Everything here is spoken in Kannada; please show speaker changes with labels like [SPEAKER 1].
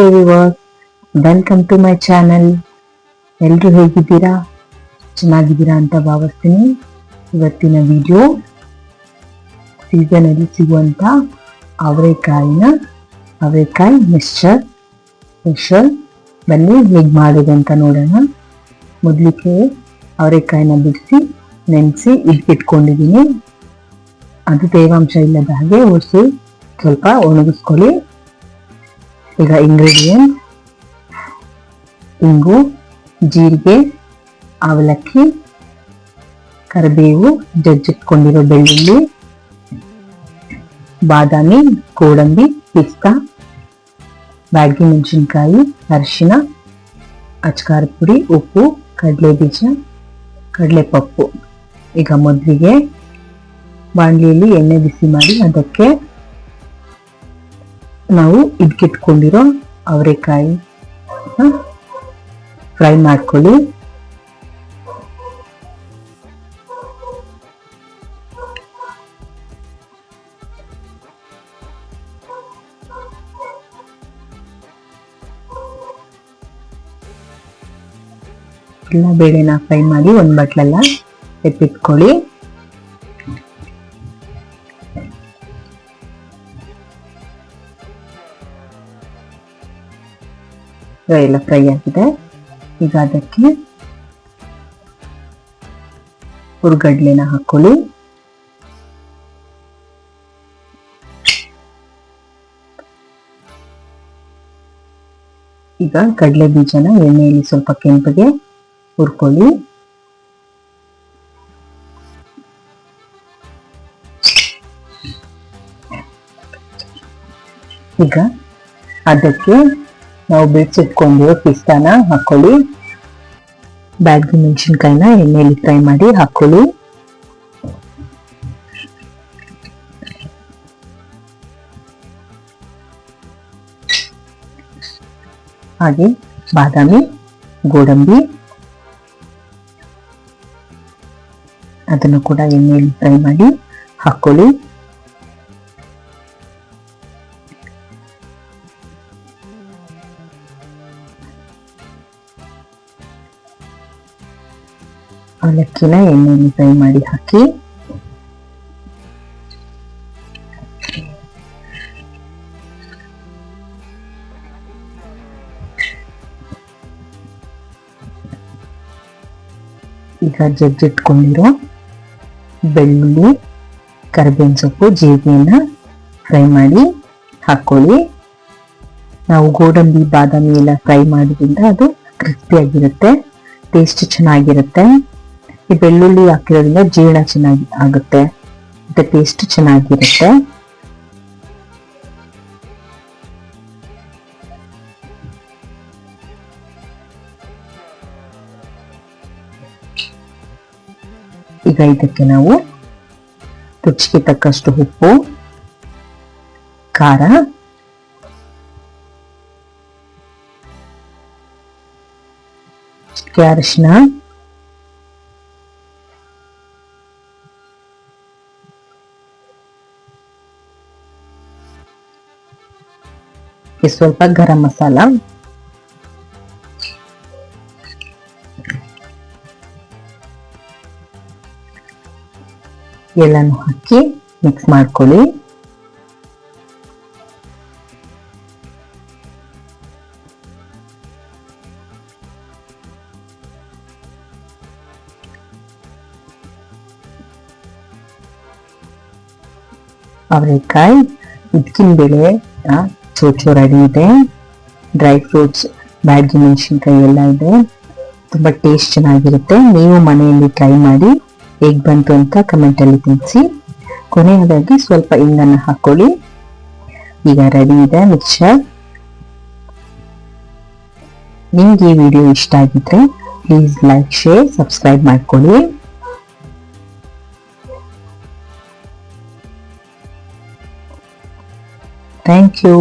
[SPEAKER 1] ನಮಸ್ತೆ viewer welcome to my channel ಎಲ್ಲರೂ ಹೇಗಿದ್ದೀರಾ? ಚೆನ್ನಾಗಿದ್ದೀರಾ ಅಂತ ಭಾವಿಸ್ತೀನಿ. ಇವತ್ತಿನ ವಿಡಿಯೋ ಸೀಸನಲ್ಲಿ ಸಿಗುವಂಥ ಅವರೆಕಾಯಿನ, ಅವರೆಕಾಯಿ ಮಿಕ್ಸ್ಚರ್ ಸ್ಪೆಷಲ್ ಬನ್ನಿ ಹೇಗೆ ಮಾಡಿದೆ ಅಂತ ನೋಡೋಣ. ಮೊದಲಿಗೆ ಅವರೆಕಾಯಿನ ಬಿಡಿಸಿ ನೆನೆಸಿ ಇಟ್ಕೊಂಡಿದ್ದೀನಿ. ಅದು ತೇವಾಂಶ ಇಲ್ಲದ ಹಾಗೆ ಒಸಿ ಸ್ವಲ್ಪ ಒಣಗಿಸ್ಕೊಳ್ಳಿ. ಈಗ ಇಂಗ್ರೀಡಿಯೆಂಟ್ ಇಂಗು, ಜೀರಿಗೆ, ಅವಲಕ್ಕಿ, ಕರಿಬೇವು, ಜಜ್ಜಿಟ್ಕೊಂಡಿರೋ ಬೆಳ್ಳುಳ್ಳಿ, ಬಾದಾಮಿ, ಗೋಡಂಬಿ, ಪಿಸ್ತಾ, ಬ್ಯಾಡ್ಗಿ ಮೆಣಸಿನ್ಕಾಯಿ, ಅರಿಶಿನ, ಅಚ್ಕಾರ ಪುಡಿ, ಉಪ್ಪು ಕಡಲೆ ಬೀಜ ಕಡಲೆಪಪ್ಪು. ಈಗ ಮೊದಲಿಗೆ ಬಾಣಲಿಯಲ್ಲಿ ಎಣ್ಣೆ ಬಿಸಿ ಮಾಡಿ ಅದಕ್ಕೆ ನಾವು ಇದ್ಕಿಟ್ಕೊಂಡಿರೋ ಅವರೆಕಾಯಿ. ಫ್ರೈ ಮಾಡ್ಕೊಳ್ಳಿ. ಎಲ್ಲ ಬೇಳೆನ ಫ್ರೈ ಮಾಡಿ ಒಂದು ಬಟ್ಲೆಲ್ಲ ಎತ್ತಿಟ್ಕೊಳ್ಳಿ. ಎಲ್ಲ ಫ್ರೈ ಆಗಿದೆ. ಈಗ ಅದಕ್ಕೆ ಹುರ್ಗಡ್ಲೆನ ಹಾಕೊಳ್ಳಿ. ಈಗ ಕಡಲೆ ಬೀಜನ ಎಣ್ಣೆಯಲ್ಲಿ ಸ್ವಲ್ಪ ಕೆಂಪಗೆ ಹುರ್ಕೊಳ್ಳಿ. ಈಗ ಅದಕ್ಕೆ ನಾವು ಬೇಯಿಸಿಟ್ಕೊಂಡಿರೋ ಪಿಸ್ತಾನ ಹಾಕೊಳ್ಳಿ. ಬ್ಯಾಡ್ಗಿ ಮೆಣಸಿನ್ಕಾಯಿನ ಎಣ್ಣೆಯಲ್ಲಿ ಫ್ರೈ ಮಾಡಿ ಹಾಕೊಳ್ಳಿ. ಹಾಗೆ ಬಾದಾಮಿ, ಗೋಡಂಬಿ. ಅದನ್ನು ಕೂಡ ಎಣ್ಣೆಯಲ್ಲಿ ಫ್ರೈ ಮಾಡಿ ಹಾಕೊಳ್ಳಿ. ಅವಲಕ್ಕಿನ ಎಣ್ಣೆಯಲ್ಲಿ ಫ್ರೈ ಮಾಡಿ ಹಾಕಿ. ಈಗ ಜಜ್ಜಿಟ್ಕೊಂಡಿರೋ ಬೆಳ್ಳುಳ್ಳಿ, ಕರಿಬೇವಿನ ಸೊಪ್ಪು, ಜೀರಿಗೆಯನ್ನ ಫ್ರೈ ಮಾಡಿ ಹಾಕ್ಕೊಳ್ಳಿ ನಾವು ಗೋಡಂಬಿ, ಬಾದಾಮಿ ಎಲ್ಲ ಫ್ರೈ ಮಾಡೋದ್ರಿಂದ ಅದು ಕ್ರಿಸ್ಪಿಯಾಗಿರುತ್ತೆ, ಟೇಸ್ಟ್ ಚೆನ್ನಾಗಿರುತ್ತೆ. ಈ ಬೆಳ್ಳುಳ್ಳಿ ಹಾಕಿರೋದ್ರಿಂದ ಜೀರ್ಣ ಚೆನ್ನಾಗಿ ಆಗುತ್ತೆ. ಮತ್ತೆ ಟೇಸ್ಟ್ ಚೆನ್ನಾಗಿರುತ್ತೆ. ಈಗ ಇದಕ್ಕೆ ನಾವು ರುಚಿಗೆ ತಕ್ಕಷ್ಟು ಉಪ್ಪು, ಖಾರ, ಅರಿಶಿನ ಸ್ವಲ್ಪ ಗರಂ ಮಸಾಲ ಎಲ್ಲಾನು ಹಾಕಿ ಮಿಕ್ಸ್ ಮಾಡ್ಕೊಳ್ಳಿ ಅವರೆಕಾಯಿ ಉದ್ಕಿನ ಬೇಳೆ ಚೋಚೋ ರೆಡಿ ಇದೆ ಡ್ರೈ ಫ್ರೂಟ್ಸ್ ಬ್ಯಾಡ್ಗಿ ಮೆಣಸಿನ್ಕಾಯಿ ಎಲ್ಲ ಇದೆ. ತುಂಬಾ ಟೇಸ್ಟ್ ಚೆನ್ನಾಗಿರುತ್ತೆ. ನೀವು ಮನೆಯಲ್ಲಿ ಟ್ರೈ ಮಾಡಿ ಹೇಗ್ ಬಂತು ಅಂತ ಕಮೆಂಟ್ ಅಲ್ಲಿ ತಿಳಿಸಿ. ಕೊನೆಯದಾಗಿ ಸ್ವಲ್ಪ ಇಂಗನ್ನು ಹಾಕೊಳ್ಳಿ. ಈಗ ರೆಡಿ ಇದೆ ಮಿಕ್ಸರ್ ನಿಮ್ಗೆ ಈ ವಿಡಿಯೋ ಇಷ್ಟ ಆಗಿದ್ರೆ ಪ್ಲೀಸ್ ಲೈಕ್ ಶೇರ್ ಸಬ್ಸ್ಕ್ರೈಬ್ ಮಾಡ್ಕೊಳ್ಳಿ. Thank you